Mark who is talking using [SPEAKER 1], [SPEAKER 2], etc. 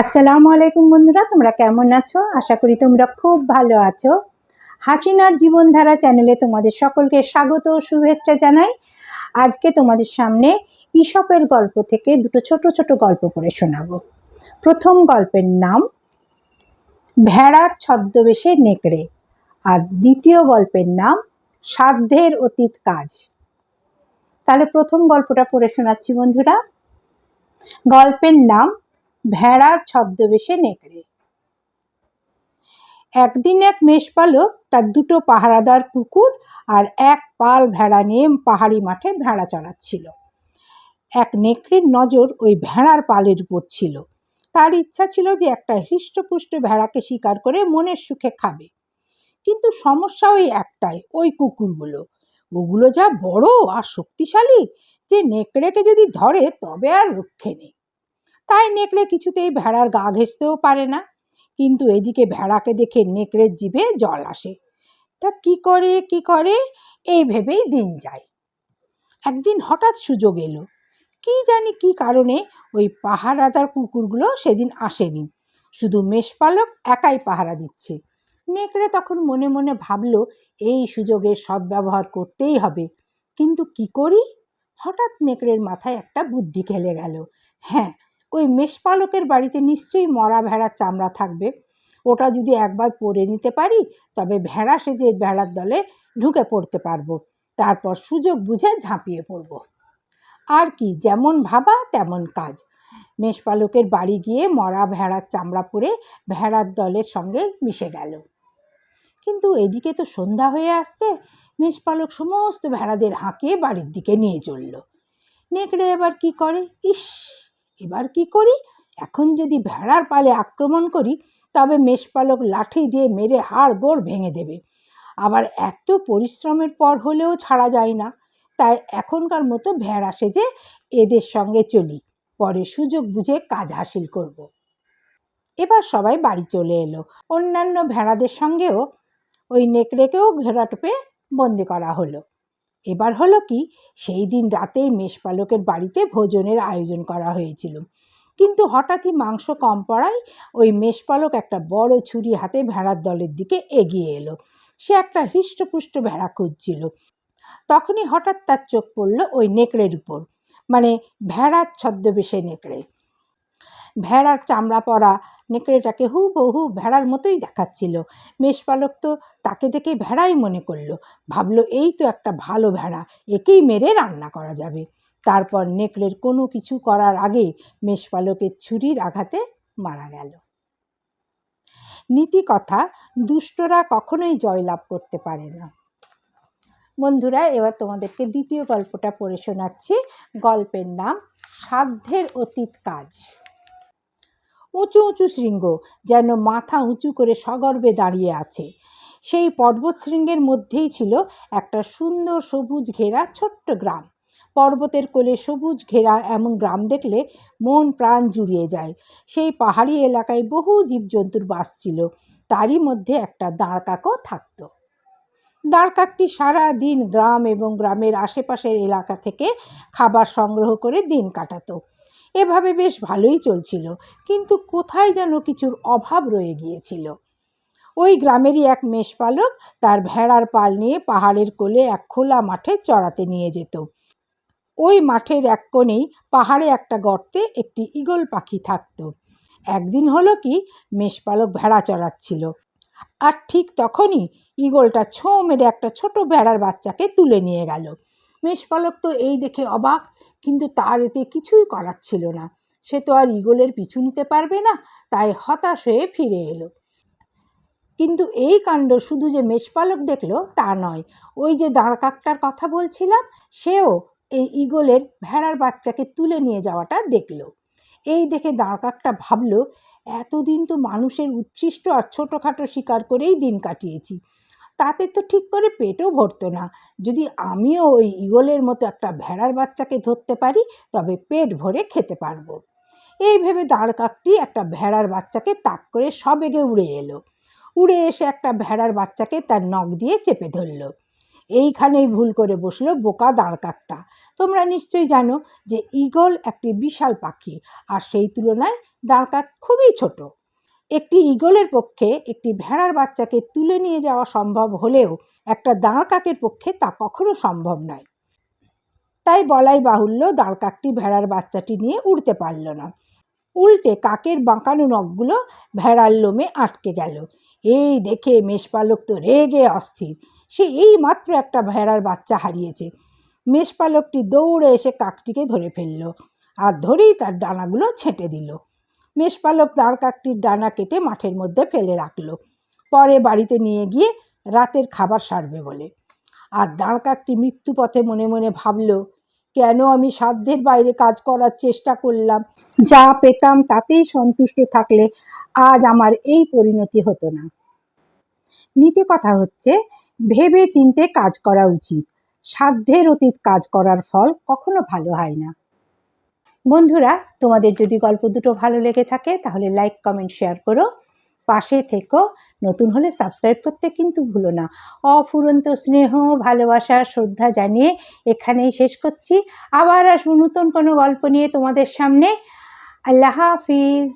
[SPEAKER 1] আসসালামু আলাইকুম বন্ধুরা, তোমরা কেমন আছো? আশা করি তোমরা খুব ভালো আছো। হাসিনার জীবনধারা চ্যানেলে তোমাদের সকলকে স্বাগত শুভেচ্ছা জানাই। আজকে তোমাদের সামনে ইসপের গল্প থেকে দুটো ছোট ছোট গল্প পড়ে শোনাবো। প্রথম গল্পের নাম, ভেড়ার ছদ্মবেশে নেকড়ে। আর দ্বিতীয় গল্পের নাম, সাধ্যের অতীত কাজ। তাহলে প্রথম গল্পটা পড়ে শোনাচ্ছি বন্ধুরা। গল্পের নাম ভেড়ার ছদ্মবেশে নেকড়ে। একদিন এক মেষপালক তার দুটো পাহারাদার কুকুর আর এক পাল ভেড়া নিয়ে পাহাড়ি মাঠে ভেড়া চড়াচ্ছিল। এক নেকড়ের নজর ওই ভেড়ার পালের উপর ছিল। তার ইচ্ছা ছিল যে একটা হৃষ্টপুষ্ট ভেড়াকে শিকার করে মনের সুখে খাবে। কিন্তু সমস্যা ওই একটাই, ওই কুকুরগুলো। ওগুলো যা বড় আর শক্তিশালী যে নেকড়েকে যদি ধরে তবে আর রক্ষে নেই। তাই নেকড়ে কিছুতেই ভেড়ার গা ঘেঁষতেও পারে না। কিন্তু এদিকে ভেড়াকে দেখে নেকড়ের জিভে জল আসে। তা কি করে কি করে? এই ভেবেই দিন যায়। একদিন হঠাৎ সুযোগ এলো। কি জানি কি কারণে ওই পাহারাদার কুকুরগুলো সেদিন আসেনি। শুধু মেষপালক একাই পাহারা দিচ্ছে। নেকড়ে তখন মনে মনে ভাবলো, এই সুযোগের সদ্ব্যবহার করতেই হবে। কিন্তু কি করি? হঠাৎ নেকড়ের মাথায় একটা বুদ্ধি খেলে গেল। হ্যাঁ ওই মেষপালকের বাড়িতে নিশ্চয়ই মরা ভেড়ার চামড়া থাকবে। ওটা যদি একবার পরে নিতে পারি, তবে ভেড়া সেজে ভেড়ার দলে ঢুকে পড়তে পারব। তারপর সুযোগ বুঝে ঝাঁপিয়ে পড়ব। আর কি, যেমন ভাবা তেমন কাজ। মেষপালকের বাড়ি গিয়ে মরা ভেড়ার চামড়া পরে ভেড়ার দলের সঙ্গে মিশে গেল। কিন্তু এদিকে তো সন্ধ্যা হয়ে আসছে। মেষপালক সমস্ত ভেড়াদের হাঁকিয়ে বাড়ির দিকে নিয়ে চলল। নেকড়ে এবার কি করে? ইস এবার কি করি? এখন যদি ভেড়ার পালে আক্রমণ করি, তবে মেষপালক লাঠি দিয়ে মেরে হাড় গোড় ভেঙে দেবে। আবার এত পরিশ্রমের পর হলেও ছাড়া যায় না। তাই এখনকার মতো ভেড়া সেজে এদের সঙ্গে চলি। পরে সুযোগ বুঝে কাজ হাসিল করব। এবার সবাই বাড়ি চলে এলো। অন্যান্য ভেড়াদের সঙ্গেও ওই নেকড়েকেও ঘেরাটোপে বন্দি করা হলো। এবার হলো কি, সেই দিন রাতেই মেষপালকের বাড়িতে ভোজনের আয়োজন করা হয়েছিল। কিন্তু হঠাৎই মাংস কম পড়ায় ওই মেষপালক একটা বড় ছুরি হাতে ভেড়ার দলের দিকে এগিয়ে এলো। সে একটা হৃষ্টপুষ্ট ভেড়া খুঁজছিল। তখনই হঠাৎ তার চোখ পড়ল ওই নেকড়ের উপর। মানে ভেড়ার ছদ্মবেশে নেকড়ে। ভেড়ার চামড়া পরা নেকড়েটাকে হু বহু ভেড়ার মতোই দেখাচ্ছিল। মেষপালক তো তাকে দেখে ভেড়াই মনে করল, ভাবলো এই তো একটা ভালো ভেড়া, একেই মেরে রান্না করা যাবে। তারপর নেকড়ের কোনো কিছু করার আগেই মেষপালকের ছুরির আঘাতে মারা গেল। নীতি কথা দুষ্টরা কখনোই জয়লাভ করতে পারে না। বন্ধুরা, এবার তোমাদেরকে দ্বিতীয় গল্পটা পড়ে শোনাচ্ছি। গল্পের নাম, সাধ্যের অতীত কাজ। উঁচু উঁচু শৃঙ্গ যেন মাথা উঁচু করে সগর্বে দাঁড়িয়ে আছে। সেই পর্বত শৃঙ্গের মধ্যেই ছিল একটা সুন্দর সবুজ ঘেরা ছোট্ট গ্রাম। পর্বতের কোলে সবুজ ঘেরা এমন গ্রাম দেখলে মন প্রাণ জুড়িয়ে যায়। সেই পাহাড়ি এলাকায় বহু জীবজন্তুর বাস ছিল, তারই মধ্যে একটা দাঁড়কাকও থাকত। দাঁড়কাকটি সারা দিন গ্রাম এবং গ্রামের আশেপাশের এলাকা থেকে খাবার সংগ্রহ করে দিন কাটাতো। এভাবে বেশ ভালোই চলছিল, কিন্তু কোথায় যেন কিছুর অভাব রয়ে গিয়েছিল। ওই গ্রামেরই এক মেষপালক তার ভেড়ার পাল নিয়ে পাহাড়ের কোলে এক খোলা মাঠে চড়াতে নিয়ে যেত। ওই মাঠের এক কোণেই পাহাড়ে একটা গর্তে একটি ঈগল পাখি থাকত। একদিন হলো কি, মেষপালক ভেড়া চড়াচ্ছিল, আর ঠিক তখনই ঈগলটা ছোঁ মেরে একটা ছোট ভেড়ার বাচ্চাকে তুলে নিয়ে গেল। মেষপালক তো এই দেখে অবাক, কিন্তু তার এতে কিছুই করার ছিল না। সে তো আর ঈগলের পিছু নিতে পারবে না, তাই হতাশ হয়ে ফিরে এলো। কিন্তু এই কাণ্ড শুধু যে মেষপালক দেখল তা নয়, ওই যে দাঁড়কাকটার কথা বলছিলাম, সেও এই ঈগলের ভেড়ার বাচ্চাকে তুলে নিয়ে যাওয়াটা দেখল। এই দেখে দাঁড়কাকটা ভাবলো, এতদিন তো মানুষের উচ্ছিষ্ট আর ছোটোখাটো শিকার করেই দিন কাটিয়েছি। তাতে তো ঠিক করে পেটও ভরতো না। যদি আমিও ওই ঈগলের মতো একটা ভেড়ার বাচ্চাকে ধরতে পারি, তবে পেট ভরে খেতে পারব। এই ভেবে দাঁড় কাকটি একটা ভেড়ার বাচ্চাকে তাক করে সবেগে উড়ে এলো। উড়ে এসে একটা ভেড়ার বাচ্চাকে তার নখ দিয়ে চেপে ধরল। এইখানেই ভুল করে বসল বোকা দাঁড় কাকটা। তোমরা নিশ্চয়ই জানো যে ঈগল একটি বিশাল পাখি, আর সেই তুলনায় দাঁড় কাক খুবই ছোট। একটি ঈগলের পক্ষে একটি ভেড়ার বাচ্চাকে তুলে নিয়ে যাওয়া সম্ভব হলেও একটা দাঁড় কাকের পক্ষে তা কখনো সম্ভব নয়। তাই বলাই বাহুল্য দাঁড় কাকটি ভেড়ার বাচ্চাটি নিয়ে উড়তে পারল না। উল্টে কাকের বাঁকানো নখগুলো ভেড়ার লোমে আটকে গেল। এই দেখে মেষপালক তো রেগে অস্থির। সে এই মাত্র একটা ভেড়ার বাচ্চা হারিয়েছে। মেষপালকটি দৌড়ে এসে কাকটিকে ধরে ফেলল আর ধরেই তার ডানাগুলো ছেঁটে দিল। মেষপালক দাঁড় কাকটির ডানা কেটে মাঠের মধ্যে ফেলে রাখল। পরে বাড়িতে নিয়ে গিয়ে রাতের খাবার সারবে বলে। আর দাঁড় কাকটি মৃত্যুপথে মনে মনে ভাবল, কেন আমি সাধ্যের বাইরে কাজ করার চেষ্টা করলাম? যা পেতাম তাতেই সন্তুষ্ট থাকলে আজ আমার এই পরিণতি হতো না। নীতি কথা হচ্ছে ভেবে চিনতে কাজ করা উচিত। সাধ্যের অতীত কাজ করার ফল কখনো ভালো হয় না। বন্ধুরা, তোমাদের যদি গল্প দুটো ভালো লেগে থাকে, তাহলে লাইক কমেন্ট শেয়ার করো। পাশে থেকো। নতুন হলে সাবস্ক্রাইব করতে কিন্তু ভুলো না। অফুরন্ত স্নেহ, ভালোবাসা, শ্রদ্ধা জানিয়ে এখানেই শেষ করছি। আবার আসব নতুন কোনো গল্প নিয়ে তোমাদের সামনে। আল্লাহ হাফিজ।